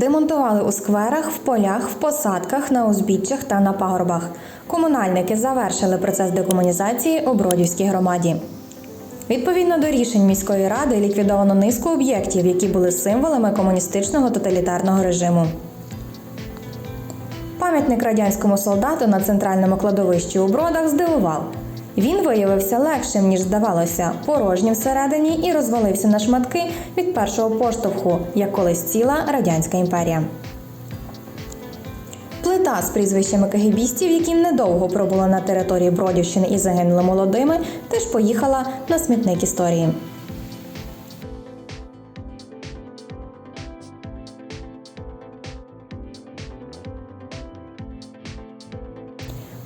Демонтували у скверах, в полях, в посадках, на узбіччях та на пагорбах. Комунальники завершили процес декомунізації у Бродівській громаді. Відповідно до рішень міської ради ліквідовано низку об'єктів, які були символами комуністичного тоталітарного режиму. Пам'ятник радянському солдату на центральному кладовищі у Бродах здивував. Він виявився легшим, ніж здавалося, порожнім всередині і розвалився на шматки від першого поштовху, як колись ціла радянська імперія. Плита з прізвищами кагібістів, які недовго пробули на території Бродівщини і загинули молодими, теж поїхала на смітник історії.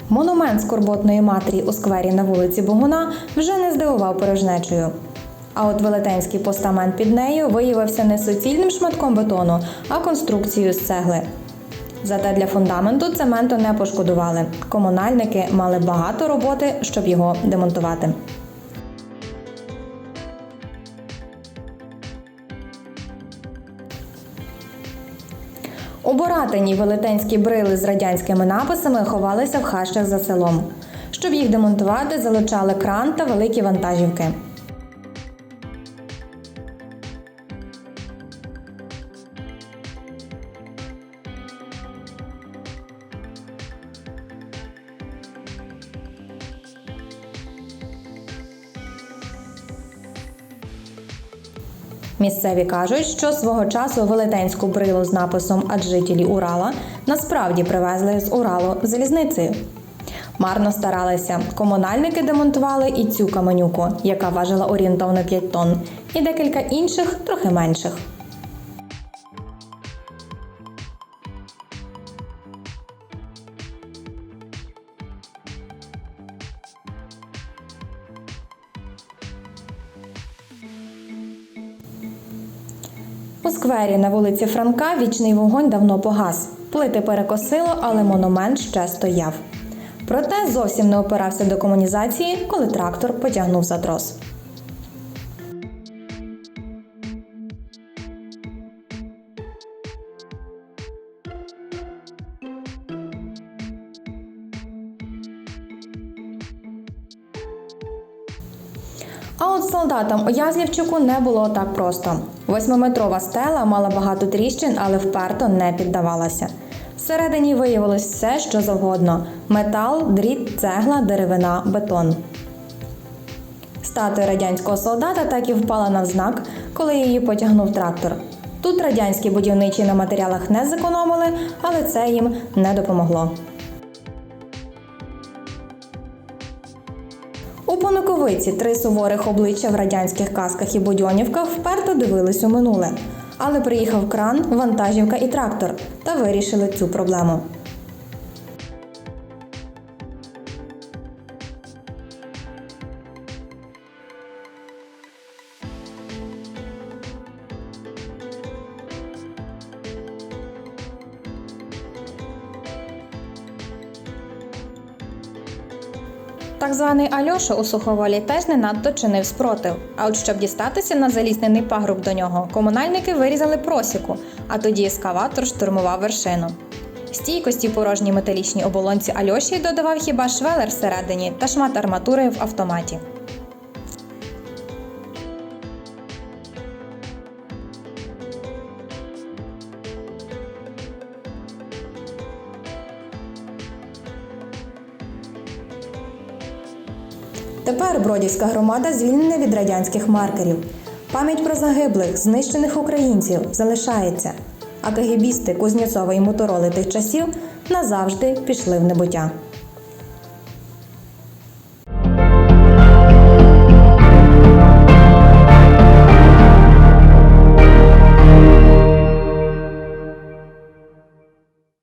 Монумент скорботної матері у сквері на вулиці Богуна вже не здивував порожнечею. А от велетенський постамент під нею виявився не суцільним шматком бетону, а конструкцією з цегли. Зате для фундаменту цементу не пошкодували. Комунальники мали багато роботи, щоб його демонтувати. У велетенські брили з радянськими написами ховалися в хащах за селом. Щоб їх демонтувати, залучали кран та великі вантажівки. Місцеві кажуть, що свого часу велетенську брилу з написом «Аджителі Урала насправді привезли з Уралу залізницею. Марно старалися. Комунальники демонтували і цю каменюку, яка важила орієнтовно 5 тонн, і декілька інших, трохи менших. У сквері на вулиці Франка вічний вогонь давно погас. Плити перекосило, але монумент ще стояв. Проте зовсім не опирався до комунізації, коли трактор потягнув за трос. А от солдатам у Язлівчику не було так просто. Восьмиметрова стела мала багато тріщин, але вперто не піддавалася. Всередині виявилось все, що завгодно: метал, дріт, цегла, деревина, бетон. Статуя радянського солдата так і впала навзнак, коли її потягнув трактор. Тут радянські будівничі на матеріалах не зекономили, але це їм не допомогло. У Поноковиці три суворих обличчя в радянських касках і будьонівках вперто дивились у минуле. Але приїхав кран, вантажівка і трактор та вирішили цю проблему. Так званий Альоша у суховолі теж не надто чинив спротив. А от щоб дістатися на залізнений пагруб до нього, комунальники вирізали просіку, а тоді ескаватор штурмував вершину. Стійкості порожній металічній оболонці Альоші додавав хіба швелер всередині та шмат арматури в автоматі. Тепер Бродівська громада звільнена від радянських маркерів. Пам'ять про загиблих, знищених українців залишається, а кагібісти Кузнєцова і Мотороли тих часів назавжди пішли в небуття.